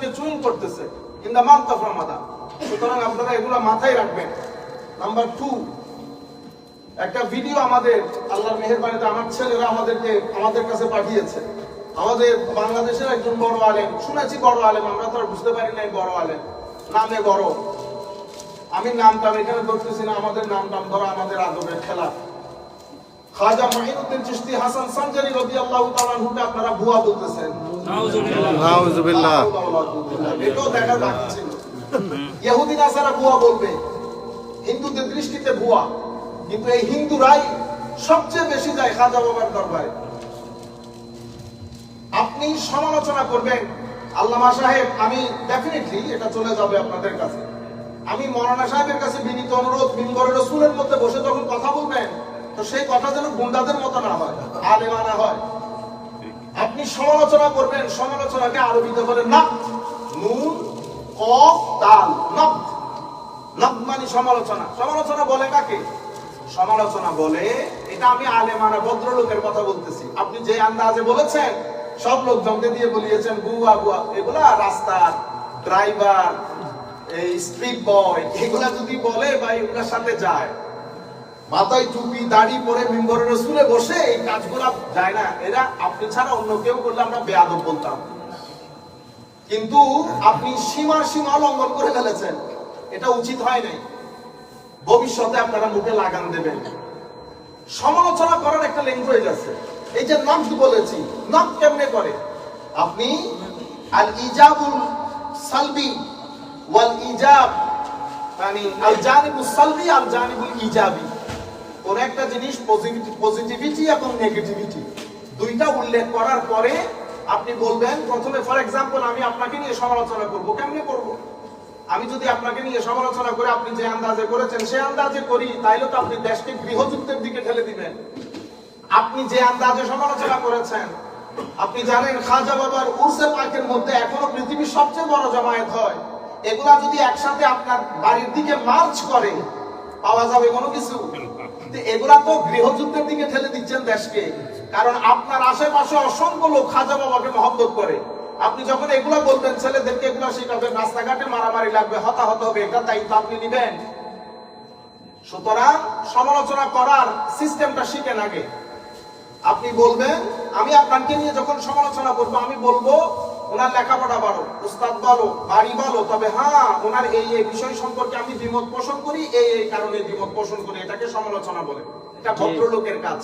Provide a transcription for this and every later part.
মুখে চুইং করতেছে। In the month of Ramadan সুতরাং আপনারা এগুলো মাথায় রাখবেন। নাম্বার টু একটা ভিডিও আমাদের আল্লাহর মেহেরবানিতে আমার ছেলেরা আমাদেরকে, আমাদের কাছে পাঠিয়েছে। আমাদের বাংলাদেশের একজন বড় আলেম, শুনেছি বড় আলেম, আমরা তো আর বুঝতে পারি নাই বড় আলেম। নামে বড়। আমি নামটা এখানে ধরতেছি না, আমাদের নাম টাম ধরা আমাদের আদবের খেলা। খাজা মহিনুদ্দিন চিশতি হাসান সানজারি রাদিয়াল্লাহু তাআলা হুকে আপনারা ভুয়া বলতেছেন। নাউজুবিল্লাহ। এটাও বাকি ছিল ইহুদি নাসারা ভুয়া বলবে। হিন্দুদের দৃষ্টিতে ভুয়া। কিন্তু এই হিন্দুরাই সবচেয়ে বেশি যায় খাজা বাবার দরবারে। আপনি সমালোচনা করবেন। আল্লামা সাহেব আমি ডেফিনেটলি এটা চলে যাবে আপনাদের কাছে। আমি মৌলানা সাহেবের কাছে বিনীত অনুরোধ মিম্বরের রসুলের মধ্যে বসে যখন কথা বলবেন তো সেই কথা যেন গুন্ডাদের মতো না হয় আলেমানা হয়। আপনি সমালোচনা করবেন, সমালোচনাকে আরবিতে বলে নাক নুন কফ নক নক মানে সমালোচনা। সমালোচনা বলে কাকে? সমালোচনা বলে, এটা আমি আলেমানা ভদ্রলোকের কথা বলতেছি। আপনি যে আন্দাজে বলেছেন, সব লোক জমকে দিয়ে বলিয়েছেন, বুয়া বুয়া, এগুলা রাস্তার ড্রাইভার এই স্ট্রিট বয় এগুলা যদি বলে বা এগুলার সাথে যায় মাথায় টুপি, দাড়ি পরে মেম্বরের রসুলে বসে এই কাজগুলা যায় না। এরা আপনি ছাড়া অন্য কেউ করলে আমরা বেয়াদব বলতাম। কিন্তু আপনি সীমা সীমা লঙ্ঘন করে ফেলেছেন। এটা উচিত হয় নাই। ভবিষ্যতে আপনারা মুখে লাগান দেবেন। সমালোচনা করার একটা ল্যাঙ্গুয়েজ আছে। এই যে নক বলেছি নক কেমনে করে? আপনি আল ইজাবুল সালবি ওয়াল ইজাব মানে আল জানিবুল সালবি আল জানিবুল ইজাবি। কোন একটা জিনিস পজিটিভিটি এবং নেগেটিভিটি দুইটা উল্লেখ করার পরে আপনি বলবেন, প্রথমে ফর এক্সাম্পল আমি আপনাকে নিয়ে সমালোচনা করব, কেমনে করব? আমি যদি আপনাকে নিয়ে সমালোচনা করে আপনি যে আন্দাজে করেছেন, সে আন্দাজে করি, তাইলে তো আপনি দেশকে গৃহযুদ্ধের দিকে ঠেলে দিবেন। আপনি যে আন্দাজে সমালোচনা করেছেন, আপনি জানেন খাজা বাবার উর্সে পাকের মধ্যে এখনও পৃথিবীর সবচেয়ে বড় জমায়েত হয়। এগুলা যদি একসাথে আপনার বাড়ির দিকে মার্চ করে, পাওয়া যাবে কোনো কিছু? তো এগুলা তো গৃহযুদ্ধের দিকে ঠেলে দিচ্ছেন দেশকে। কারণ আপনার আশেপাশে অসংখ্য লোক খাজা বাবাকে মহব্বত করে। আপনি যখন এগুলা বলবেন ছেলেদেরকে এগুলা রাস্তাঘাটে মারামারি লাগবে, হতাহত হবে, এটা দায়িত্ব আপনি নিবেন। সুতরাং সমালোচনা করার সিস্টেমটা শিখেন আগে। আপনি বলবেন, আমি আপনাকে নিয়ে যখন সমালোচনা করব, আমি বলব ওনার লেখাপড়া ভালো উস্তাদ ভালো বাড়ি ভালো তবে হ্যাঁ ওনার এই এই বিষয় সম্পর্কে আমি দ্বিমত পোষণ করি এই এই কারণে দ্বিমত পোষণ করি এটাকে সমালোচনা বলে। এটা ভদ্রলোকের কাজ।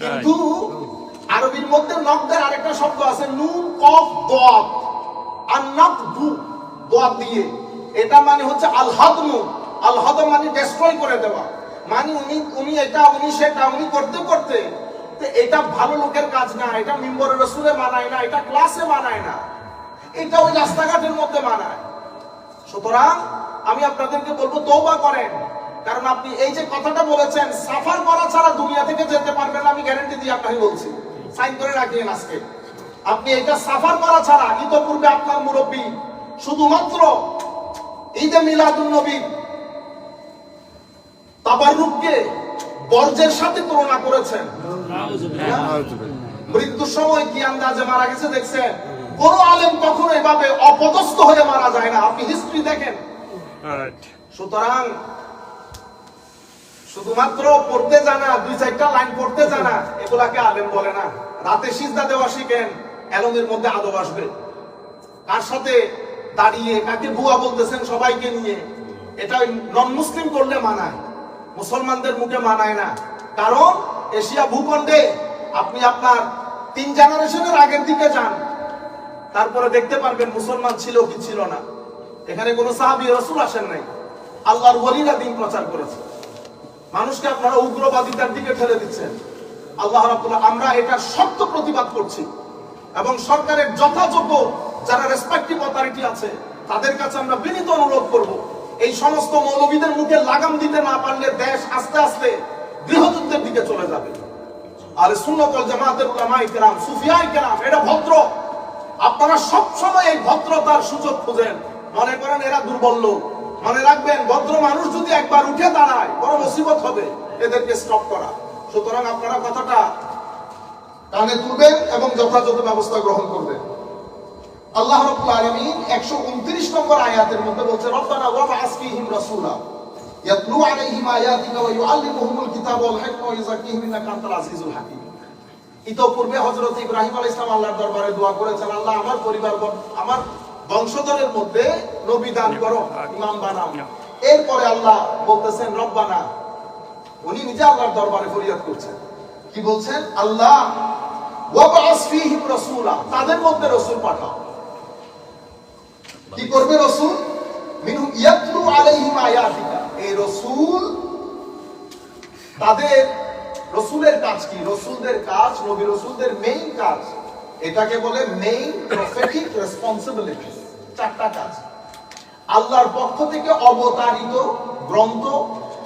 কিন্তু আরবির মধ্যে নকদের আরেকটা শব্দ আছে নুন কফ দোয়াব। আর নক দু দোয়াব দিয়ে। এটা মানে হচ্ছে আল হাদমু আল হাদম মানে ডেস্ট্রয় করে দেওয়া। মানে উনি উনি এটা উনি সেটা উনি করতে করতে তো এটা ভালো লোকের কাজ না, এটা রসুলে মানায় না, এটা ক্লাসে মানায় না, এটা ওই রাস্তাঘাটের মধ্যে মানায় সুতরাং আমি আপনাদেরকে বলব তৌবা করেন। কারণ আপনি এই যে কথাটা বলেছেন, সাফার করা ছাড়া দুনিয়া থেকে যেতে পারবেন আমি গ্যারান্টি দিয়ে আপনাকে বলছি। সাইন করে আজকে। আপনি এটা সাফার করা ছাড়া ইতপূর্বে আপনার মুরব্বী, শুধুমাত্র ঈদে মিলাদুল নবী তাবারুককে বর্জ্যের সাথে তুলনা করেছেন। মৃত্যুর সময় কি আন্দাজে মারা গেছে দেখছেন? কোন আলেম কখনো এভাবে অপদস্থ হয়ে মারা যায় না। আপনি হিস্ট্রি দেখেন। সুতরাং শুধুমাত্র পড়তে জানা দুই চারটা লাইন পড়তে জানা এগুলাকে আলেম বলে না। রাতে সিজদা দেওয়া শিখেন এলমের মধ্যে আদব আসবে। কার সাথে দাঁড়িয়ে কাকে বুয়া বলতেছেন সবাইকে নিয়ে এটা নন মুসলিম করলে মানায়। মুসলমানদের মুখে মানায় না। কারণ এশিয়া ভূখণ্ডে আপনি আপনার তিন জেনারেশনের আগের দিকে যান, তারপরে দেখতে পারবেন মুসলমান ছিল কি ছিল না। এখানে কোনো সাহাবি রসুল আসেন নাই। আল্লাহর ওলিরা দিন প্রচার করেছে। মানুষকে আপনারা উগ্রবাদিতার দিকে ঠেলে দিচ্ছেন। আল্লাহ রাব্বুল আমরা এটা শক্ত প্রতিবাদ করছি। এবং সরকারের যথাযোগ্য যারা রেসপেক্টিভ অথরিটি আছে, তাদের কাছে আমরা বিনীত অনুরোধ করব, এই সমস্ত মৌলবীদের মুখে লাগাম দিতে না পারলে দেশ আস্তে আস্তে গৃহযুদ্ধের দিকে চলে যাবে। আর সুন্নতল জামাতের উলামায়ে কেরাম, সুফিয়ায়ে কেরাম এটা ভদ্র। আপনারা সব সময় এই ভদ্রতার সুযোগ খুঁজেন। মনে করেন এরা দুর্বল লোক। মনে রাখবেন, ভদ্র মানুষ যদি একবার উঠে দাঁড়ায়, বড় মুসিবত হবে, এদেরকে স্টপ করা। সুতরাং আপনারা কথাটা কানে তুলবেন এবং যথাযথ ব্যবস্থা গ্রহণ করবেন। আল্লাহ রাব্বুল আলামিন 129 নম্বর আয়াতের মধ্যে বলছে রব্বানা ওয়া বা'আস ফীহিম রাসূলা। ইয়াতলু আলাইহিম আয়াতিকা ওয়া ইউআল্লিমুহুমুল কিতাবা ওয়াল হিকমা ওয়া ইউযাক্কিহিম ইন্নাকা আনতাল আজিজুল হাকীম ইব্রাহিম আলাইহিস সালাম আল্লাহর দরবারে দোয়া করেছেন, আল্লাহ আমার পরিবার বর- আমার বংশধরের মধ্যে নবী দান করো, ইমাম বানাও। এরপরে আল্লাহ বলতেছেন, রব্বানা। উনি নিজে আল্লাহর দরবারে ফরিয়াদ করছেন। কি বলছেন? আল্লাহ ওয়াবাস রাসূলা। তাদের মধ্যে রাসূল পাঠাও। কি করবে রাসূল? মিনহুম ইয়াতলু আলাইহিম আয়াতিকা। এই রাসূল, তাদের রসুলের কাজ কি? রসুলদের কাজ, নবী রসুলদের মেইন কাজ। এটাকে বলে মেইন প্রফেটিক রেসপন্সিবিলিটি চারটা কাজ। আল্লাহর পক্ষ থেকে অবতারিত গ্রন্থ,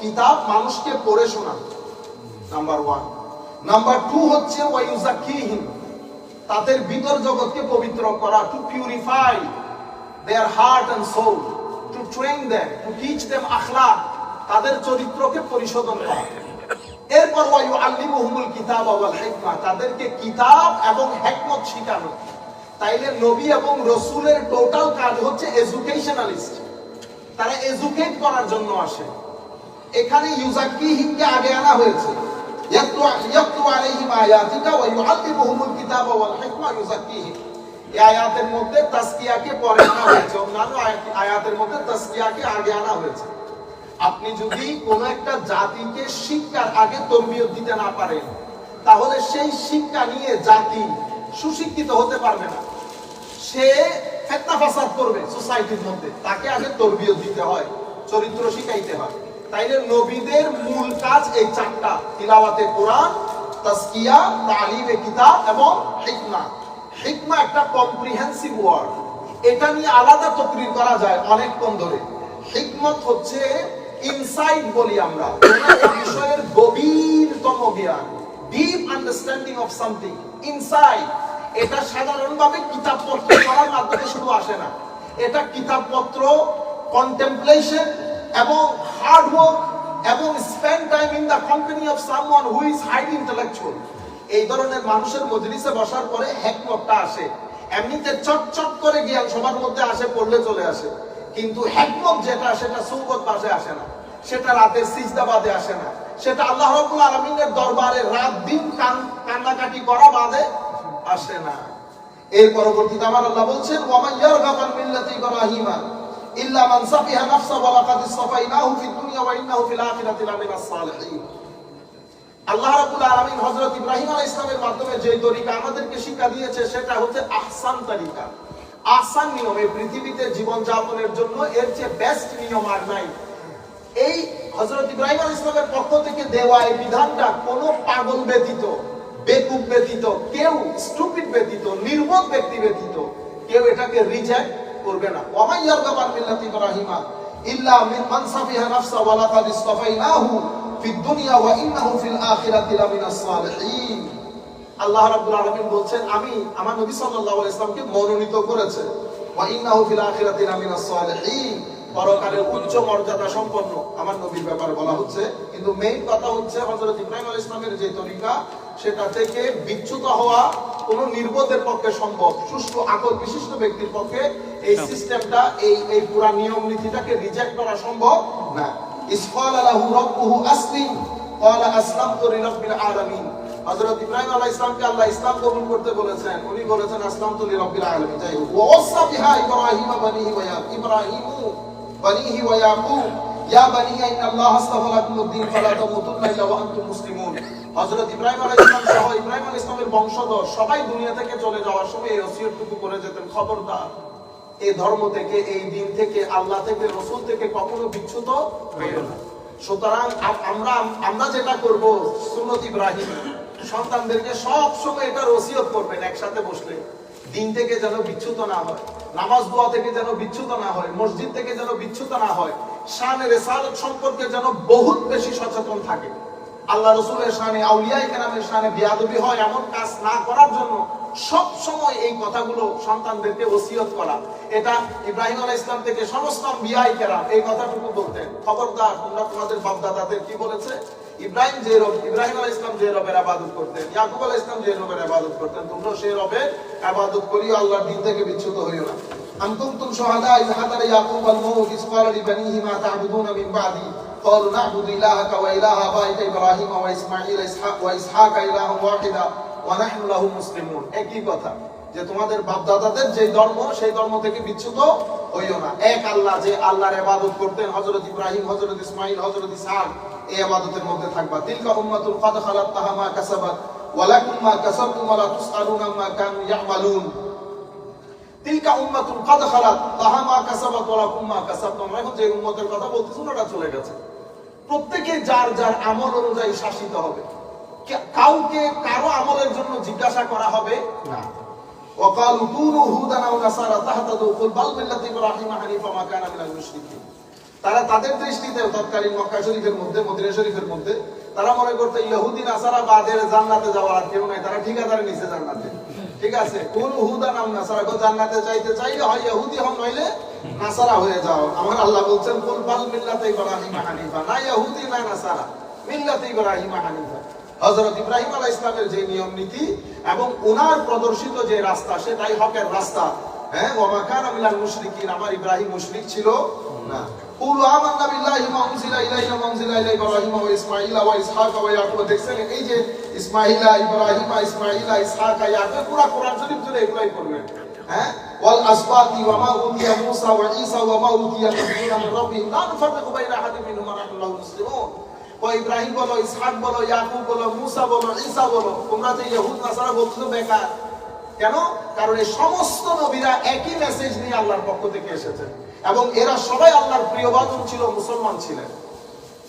কিতাব মানুষকে পড়ে শোনা নাম্বার ওয়ান নাম্বার টু হচ্ছে ওয়াইউজাকিহিম তাদের ভিতর জগৎকে পবিত্র করা to purify their heart and soul to train them to teach them আখলাক তাদের চরিত্রকে পরিশোধন করা। এরপর ওয়ায়ু আল্লিমুহুমুল কিতাব ওয়াল হিকমা, তাদেরকে কিতাব এবং হিকমত শেখানো। তাইলে নবী এবং রসুলের টোটাল কাজ হচ্ছে এডুকেশনালিস্ট তারা এডুকেট করার জন্য আসে। এখানে ইউজাকিহিমকে আগে আনা হয়েছে। ইয়াতলু ইয়াতলু আলাইহিম আয়াতিকা ওয়া ইউআল্লিমুহুমুল কিতাবা ওয়াল হিকমা ইউজাকিহিম আয়াতের মধ্যে তাসকিয়াকে পরে আনা হয়েছে। অন্যান্য আয়াতের মধ্যে তাসকিয়াকে আগে আনা হয়েছে। আপনি যদি কোন একটা জাতিকে শিক্ষার আগে তরবিয়ত দিতে না পারেন, তাহলে সেই শিক্ষা নিয়ে জাতি সুশিক্ষিত হতে পারবে না। সে ফেতনা ফাসাদ করবে সোসাইটির মধ্যে। তাকে আগে তরবিয়ত দিতে হয়, চরিত্র শিখাইতে হয়। তাইলে নবীদের মূল কাজ এই চারটা, তিলাওয়াতে কোরআন, তাসকিয়া, তালিমে কিতাব এবং হিকমা। হিকমা একটা কম্প্রিহেন্সিভ ওয়ার্ড এটা নিয়ে আলাদা তকরির করা যায় অনেকক্ষণ ধরে। হিকমত হচ্ছে ইনসাইট বলি আমরা। বিষয়ের গভীরতম জ্ঞান deep understanding of something insight এটা সাধারণভাবে কিতাবপত্র পড়ার মাধ্যমে শুধু আসে না। এটা কিতাবপত্র কন্টেম্পলেশন এবং হার্ড ওয়ার্ক এবং spend time in the company of someone who highly intellectual এই ধরনের মানুষের মজলিসে বসার পরে হেকমতটা আসে। এমনিতে চট চট করে জ্ঞান সবার মধ্যে আসে, পড়লে চলে আসে। কিন্তু হেকমত যেটা, সেটা সৌগত পাশে আসে না। সেটা রাতের সিজদাবাদে আসে না। সেটা আল্লাহ রাব্বুল আলামিনের দরবারে রাত দিন কান, কান্নাকাটি করা বাদে আসে না। এর পরবর্তীতে আমার আল্লাহ বলছেন, ওয়ামান ইয়ারগাবান মিল্লাতি ইব্রাহিমা ইল্লা মান সাফিহা নাফসা ওয়া লাকাদ ইসতাফাইনাহু ফিদ দুনিয়া ওয়া ইন্নাহু ফিল আখিরাতি লামিনাস সালিহিন। আল্লাহ রাব্বুল আলামিন হযরত ইব্রাহিম আলাইহিস সালামের মাধ্যমে যে তরিকা আমাদেরকে শিক্ষা দিয়েছে, সেটা হচ্ছে আহসান তরিকা। আহসান নিয়ম এই পৃথিবীতে জীবন যাপনের জন্য এর চেয়ে বেস্ট নিয়ম আর নাই। এই হযরত ইব্রাহিম আলাইহিস সালামের পক্ষ থেকে দেওয়া এই বিধানটা কোনো পাগল ব্যতীত, বেকুব ব্যতীত, কেউ স্টুপিড ব্যতীত, নির্বোধ ব্যক্তি ব্যতীত, কেউ এটাকে রিজেক্ট করবে না। ওয়ামাই ইয়ারগাবান মিল্লাতি ইব্রাহিমা, ইল্লা মিন মান সাফিহা নাফসা ওয়া লাকাদ ইসতাফাইনাহু। ফিদ দুনিয়া ওয়া ইন্নাহু ফিল আখিরাতি লামিনাস সালিহিন। আল্লাহ রাব্বুল আলামিন বলছেন আমি আমার নবী সাল্লাল্লাহু আলাইহি ওয়াসাল্লামকে মনোনীত করেছে। ওয়া ইন্নাহু ফিল আখিরাতি লামিনাস সালিহিন। পরকালের উচ্চ মর্যাদা সম্পন্ন আমার নবীর ব্যাপারে বলা হচ্ছে। কিন্তু মেইন কথা হচ্ছে হযরত ইব্রাহিম আলাইহিস সালামের যে তরিকা সেটা থেকে বিচ্যুত হওয়া কোনো নির্বোধের পক্ষে সম্ভব। সুষ্ঠু আকল বিশিষ্ট ব্যক্তির পক্ষে এই সিস্টেমটা এই এই পুরা নিয়ম নীতিটাকে রিজেক্ট করা সম্ভব না। বংশধর সবাই দুনিয়া থেকে চলে যাওয়ার সময় করে যেতেন খবরদার। এই ধর্ম থেকে, এই দিন থেকে, আল্লাহ থেকে, রসুল থেকে কখনো না। সুতরাং আমরা আমরা যেটা করব, সুন্নত ইব্রাহিম। সন্তানদেরকে সব সময় এটা ওসিয়ত করবেন, একসাথে বসলে। দিন থেকে যেন বিচ্যুত না হয়, নামাজ, দোয়া থেকে যেন বিচ্ছুত না হয়, মসজিদ থেকে যেন বিচ্ছুত না হয়, শানে রেসালত সম্পর্কে যেন বহুত বেশি সচেতন থাকে। আল্লাহ রসুলের শানে আউলিয়া কেরামের শানে বিয়াদবি হয় এমন কাজ না করার জন্য সব সময় এই কথাগুলো সন্তানদেরকে ওসিয়ত করা এটা ইব্রাহিম আলাহ ইসলাম থেকে সমস্ত বিআই কেরা এই কথাটুকু বলতেন খবরদার তোমরা তোমাদের বাপদাদাদের কি বলেছে ইব্রাহিম যে রব ইব্রাহিম আলাহ ইসলাম যে রবের আবাদত করতেন ইয়াকুব আলাহ ইসলাম যে রবের আবাদত করতেন তোমরা সেই রবের আবাদত করিও আল্লাহর দিন থেকে বিচ্যুত হইও না أم كنتم شهداء إذ حضر يعقوب الموت إذ قال لبنيه ما تعبدون من بعدي قالوا نعبد إلهك وإله آبائك إبراهيم وإسماعيل إسحاق وإسحاق إلها واحدا মুসলিমুন। একই কথা, যে তোমাদের বাপ দাদাদের যে ধর্ম, সেই ধর্ম থেকে বিচ্যুত হইও না। এক আল্লাহ যে আল্লাহর করতেন ইব্রাহিম এই মধ্যে থাকবা। তিলকা উম্মাতুল খালাত তাহা মা কাসাবাত মা কাসাবতুম তুসআলুনা মা কানু ইয়ামালুন। তিলকা উম্মাতুল খালাত তাহা মা কাসাবাত মা কাসাবতুম। এখন যে উম্মতের কথা চলে গেছে। প্রত্যেকে যার যার আমল অনুযায়ী শাসিত হবে। কাউকে কারো আমলের জন্য জিজ্ঞাসা করা হবে না وقالوا كونوا هودا او نصارى تهتدوا قل بل ملة ابراهيم حنيفا ما كان من المشركين তারা তাদের দৃষ্টিতে তৎকালীন মক্কা শরীফের মধ্যে মদিনা শরীফের মধ্যে তারা মনে করতে ইহুদি নাসারা বাদের জান্নাতে যাওয়ার আর কেউ নাই তারা ঠিকাদারে নিচে জান্নাতে ঠিক আছে কোন হুদা নাম নাসারা গো জান্নাতে যাইতে চাইলে হয় ইহুদি হন নইলে নাসারা হয়ে যাও আমার আল্লাহ বলছেন কুল বাল মিল্লাতে ইব্রাহিম হানিফা না ইহুদি না নাসারা মিল্লাতে ইব্রাহিম হানিফা হযরত ইব্রাহিম আলাইহিস ইসলামের যে নিয়ম নীতি এবং ওনার প্রদর্শিত যে রাস্তা সেটাই হকের রাস্তা। হ্যাঁ মুশরিকিন, আমার ইব্রাহিম মুশরিক ছিল না। মুসলিমুন। ও ইব্রাহিম বলো ইসহাক বলো ইয়াকুব বলো মুসা বলো ঈসা বলো তোমরা যে ইহুদ নাসারা বলছো বেকার কেন কারণ এই সমস্ত নবীরা একই মেসেজ নিয়ে আল্লাহর পক্ষ থেকে এসেছে এবং এরা সবাই আল্লাহর প্রিয়বাদন ছিল মুসলমান ছিলেন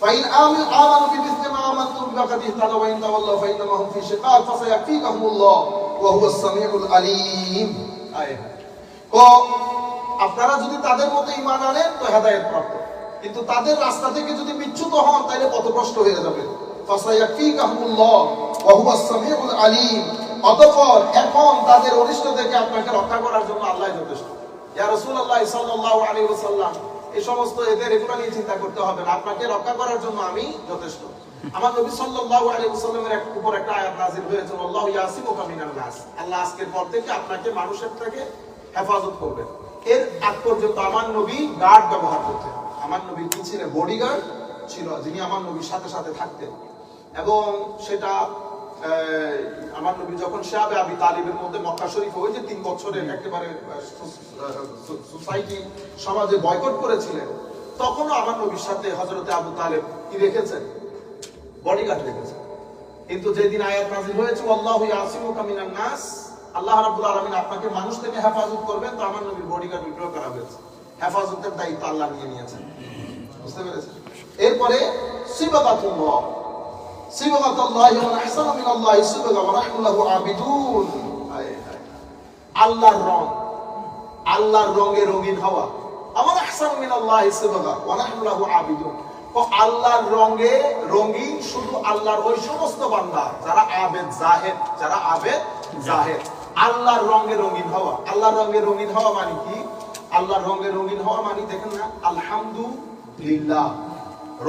فإن آمن آمنوا بمثل ما آمنتم فقد اهتدوا وإن تولوا فإنما هم في شقاق فسيكفيكهم الله وهو السميع العليم আয় হায়। তো আপনারা যদি তাদের মতো ঈমান আনেন তো হেদায়েত প্রাপ্ত কিন্তু তাদের রাস্তা থেকে যদি বিচ্যুত হন, তাহলে হয়ে যাবে। ফাসায়াকফিকাহুমুল্লাহ ওয়া হুয়া করার জন্য আমি যথেষ্ট। আমার নবী উপর একটা আজকের পর থেকে আপনাকে মানুষের থেকে হেফাজত করবেন। এর আগ পর্যন্ত আমার নবী গার্ড ব্যবহার করতেন। আমার নবী কি ছিলেন? বডিগার্ড ছিল, যিনি আমার নবীর সাথে সাথে থাকতেন। এবং সেটা আমার নবী যখন শাহাবে আবি তালিবের মধ্যে মক্কা শরীফ ওই যে তিন বছরের একেবারে সোসাইটি সমাজে বয়কট করেছিলেন, তখনও আমার নবীর সাথে হজরতে আবু তালেব কি রেখেছেন? বডিগার্ড রেখেছেন। কিন্তু যেদিন আয়াত নাজিল হয়েছে আল্লাহ ইয়াসিমুকা মিনান নাস আল্লাহ রাব্বুল আলামিন আপনাকে মানুষ থেকে হেফাজত করবেন, তো আমার নবীর বডিগার্ড বিগ্রহ করা হয়েছে। হেফাজতের দায়িত্ব আল্লাহ নিয়ে নিয়েছেন। বুঝতে পেরেছেন? এরপরে, সিবাগাতুল্লাহ। সিবাগাতুল্লাহ ওয়া আহসানু মিনাল্লাহি সিবাগা ওয়া। আল্লাহর রং। আল্লাহর রঙে রঙিন হওয়া। আমার আহসান মিনাল্লাহি সিবাগা ওয়া লাহু আবিদুন। তো আল্লাহর রঙে রঙিন শুধু আল্লাহর ওই সমস্ত বান্দা, যারা আবেদ জাহেদ, যারা আবেদ জাহেদ। আল্লাহর রঙে রঙিন হওয়া। আল্লাহর রঙে রঙিন হওয়া মানে কি? আল্লাহর রঙে রঙিন হওয়া মানে দেখেন না, আলহামদুলিল্লাহ,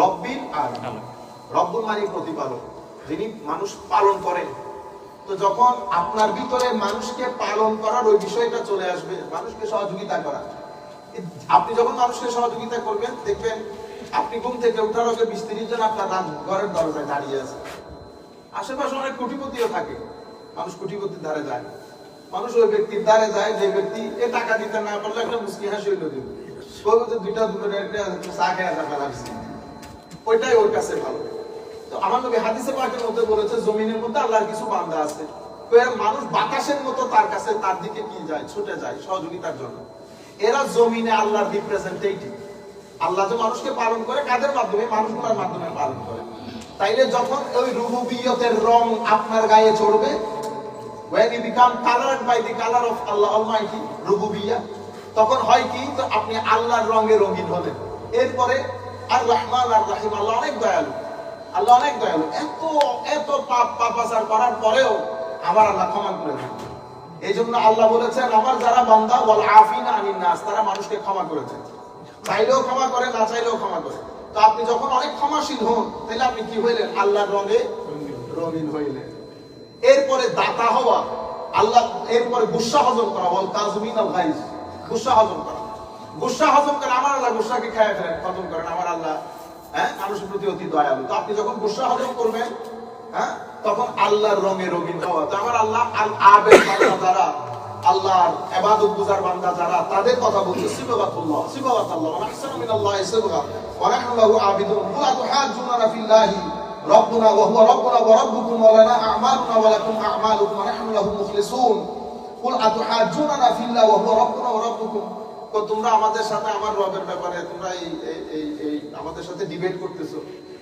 রব্বিল আর রব্বুল মানে প্রতিপালক, যিনি মানুষ পালন করেন। তো যখন আপনার ভিতরে মানুষকে পালন করার ওই বিষয়টা চলে আসবে, মানুষকে সহযোগিতা করা। আপনি যখন মানুষকে সহযোগিতা করবেন, দেখবেন আপনি ঘুম থেকে উঠার আগে বিশ তিরিশ জন আপনার ঘরের দরজায় দাঁড়িয়ে আছে। আশেপাশে অনেক কোটিপতিও থাকে। মানুষ কোটিপতির ধারে যায়। মানুষ ওই ব্যক্তির দ্বারে যায়, যে ব্যক্তি এ টাকা দিতে না পারলে একটা মুসকি হাসি হইল দুইটা দুটো একটা চা খেয়ে আসা ফেলাচ্ছি ওইটাই ওর কাছে ভালো। তো আমার নবী হাদিসে মধ্যে বলেছে, জমিনের মধ্যে আল্লাহর কিছু বান্দা আছে। মানুষ বাতাসের মতো তার কাছে তার দিকে কি যায়, ছুটে যায় সহযোগিতার জন্য। এরা জমিনে আল্লাহর রিপ্রেজেন্টেটিভ আল্লাহ যে মানুষকে পালন করে, কাদের মাধ্যমে? মানুষগুলোর মাধ্যমে পালন করে। তাইলে যখন ওই রুবুবিয়তের রং আপনার গায়ে চড়বে when you become colored by the color of Allah Almighty রুবুবিয়া তখন হয় কি? তো আপনি আল্লাহর রঙে রঙিন হলেন। এরপরে আর রহমান আর রাহিম আল্লাহ অনেক দয়ালু। আল্লাহ অনেক দয়ালু। এত এত পাপ পাপাচার করার পরেও আমার আল্লাহ ক্ষমা করে দেন। এই জন্য আল্লাহ বলেছেন, আমার যারা বান্দা ওয়াল আফিনা আনিন নাস তারা মানুষকে ক্ষমা করেছে। চাইলেও ক্ষমা করে, না চাইলেও ক্ষমা করে। তো আপনি যখন অনেক ক্ষমাশীল হন, তাহলে আপনি কি হইলেন? আল্লাহর রঙে রঙিন হইলেন। এরপরে দাতা হওয়া, আল্লাহ এরপরে গুসা হজম করা, বল তাজমিন আল গাইজ, গুসা হজম করা। গুসা হজম করেন আমার আল্লাহ গুসাকে খায় ফেলেন, হজম করেন আমার আল্লাহ হ্যাঁ? মানুষের প্রতি অতি দয়ালু। তো আপনি যখন গুসা হজম করবেন হ্যাঁ? তখন আল্লাহর রঙে রঙিন হওয়া। তো আমার আল্লাহ আল আবেদ বান্দা যারা, আল্লাহর ইবাদত গুজার বান্দা যারা, তাদের কথা বলছে সিবাগাতুল্লাহ সিবাগাতুল্লাহ ওয়া আহসানু মিনাল্লাহি ওয়া নাহনু লাহু আবিদুন। কুল আতুহাজ্জুনা ফিল্লাহি। ربنا وهو ربنا وربكم ولنا أعمالنا ولكم أعمالكم ونحن له مخلصون قل أتحاجوننا في الله وهو ربنا وربكم তো তোমরা আমাদের সাথে আমার রবের ব্যাপারে তোমরা এই এই- এই এই আমাদের সাথে ডিবেট করতেছো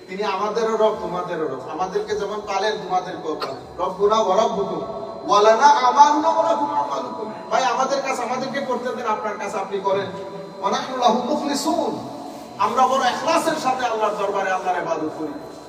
তিনি আমাদেরও রব তোমাদেরও রব আমাদেরকে যেমন পালেন তোমাদেরকেও পালেন রব্বুনা ওয়ারাব্বুকুম ওয়ালানা আমালুনা ওয়ালাকুম আমালুকুম ভাই আমাদের কাছে আমাদেরকে করতে দেন আপনার কাছে আপনি করেন ওয়া নাহনু লাহু মুখলিসুন আমরা বড় ইখলাসের সাথে আল্লাহর দরবারে আল্লাহর ইবাদত করি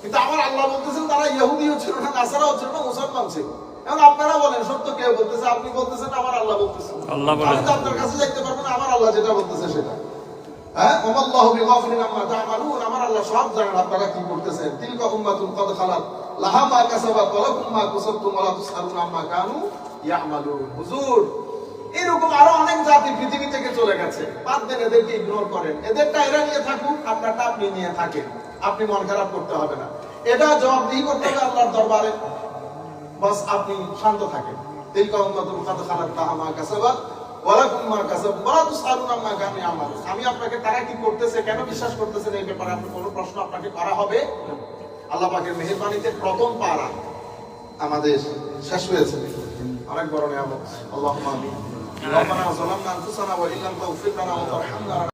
কিন্তু আমার আল্লাহ বলতেছেন তারা ইহুদিও ছিল না নাসারাও ছিল না মুসলমান ছিল। এখন আপনারা বলেন সত্য কে বলতেছে? আপনি বলতেছেন আমার আল্লাহ বলতেছেন আল্লাহ বলেন। আমি তো আপনার কাছে যাইতে পারব না আমার আল্লাহ যেটা বলতেছে সেটা। হ্যাঁ? ওমাল্লাহু আম্মা তা'মালুন। আমার আল্লাহ সব জানেন আপনারা কি করতেছেন। তিলকা উম্মাতুন কদ খালাত। লাহা মা কাসাবাত ওয়া লাকুম মা কাসাবতুম ওয়া লা তুসআলুন আম্মা কানু ইয়ামালুন। হুজুর এরকম আরও অনেক জাতি পৃথিবী থেকে চলে গেছে। বাদ দেন এদেরকে ইগনোর করেন। এদেরটা এরা নিয়ে থাকুক আপনারটা আপনি নিয়ে থাকেন। আপনি মন খারাপ করতে হবে না এটা জবাবদিহি করতে হবে আল্লাহর দরবারে বাস আপনি শান্ত থাকেন তিলকা উম্মাতুন কদ খালাত লাহা মা কাসাবাত ওয়ালাকুম মা কাসাব ওয়ালা তুসআলুন আম্মা কানু ইয়ামালুন আমি আপনাকে তারা কি করতেছে কেন বিশ্বাস করতেছেন এই ব্যাপারে আপনি কোনো প্রশ্ন আপনাকে করা হবে আল্লাহ পাকের মেহেরবানিতে প্রথম পারা আমাদের শেষ হয়েছে অনেক বড় নিয়ামত আল্লাহুম্মা আমিন ربنا ظلمنا انفسنا وان لم تغفر لنا وترحمنا